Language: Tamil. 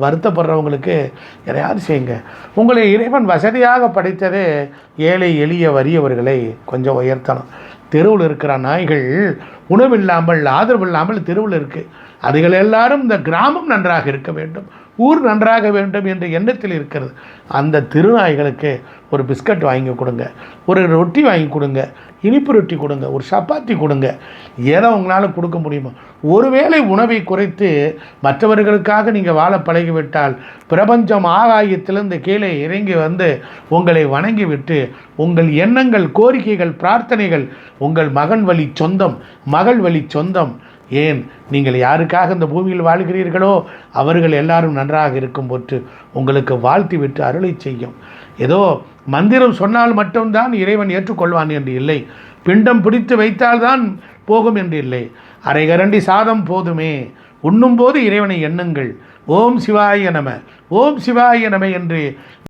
வருத்தப்படுறவங்களுக்கு எதையாவது செய்யுங்க. உங்களை இறைவன் வசதியாக படைத்தது ஏழை எளிய வறியவர்களை கொஞ்சம் உயர்த்தணும். தெருவில் இருக்கிற நாய்கள் உணவில்லாமல் ஆதரவு இல்லாமல் தெருவில் இருக்குது அதுகள் எல்லாரும் இந்த கிராமம் நன்றாக இருக்க வேண்டும். ஊர் நன்றாக வேண்டும் என்ற எண்ணத்தில் இருக்கிறது. அந்த திருநாய்களுக்கு ஒரு பிஸ்கட் வாங்கி கொடுங்க. ஒரு ரொட்டி வாங்கி கொடுங்க. இனிப்பு ரொட்டி கொடுங்க ஒரு சப்பாத்தி கொடுங்க. ஏதோ உங்களால் கொடுக்க முடியுமோ? ஒருவேளை உணவை குறைத்து மற்றவர்களுக்காக நீங்கள் வாழ பழகிவிட்டால் பிரபஞ்சம் ஆகாயத்திலிருந்து கீழே இறங்கி வந்து உங்களை வணங்கிவிட்டு உங்கள் எண்ணங்கள் கோரிக்கைகள் பிரார்த்தனைகள் உங்கள் மகன் வழி சொந்தம் மகள் வழி சொந்தம் ஏன் நீங்கள் யாருக்காக இந்த பூமியில் வாழ்கிறீர்களோ அவர்கள் எல்லாரும் நன்றாக இருக்கும் போட்டு உங்களுக்கு வாழ்த்தி விட்டு அருளை செய்யும். ஏதோ மந்திரம் சொன்னால் மட்டும்தான் இறைவன் ஏற்றுக்கொள்வான் என்று இல்லை. பிண்டம் பிடித்து வைத்தால்தான் போகும் என்று இல்லை. அரை கரண்டி சாதம் போதுமே. உண்ணும்போது இறைவனை எண்ணுங்கள். ஓம் சிவாய நம. ஓம் சிவாய நம என்று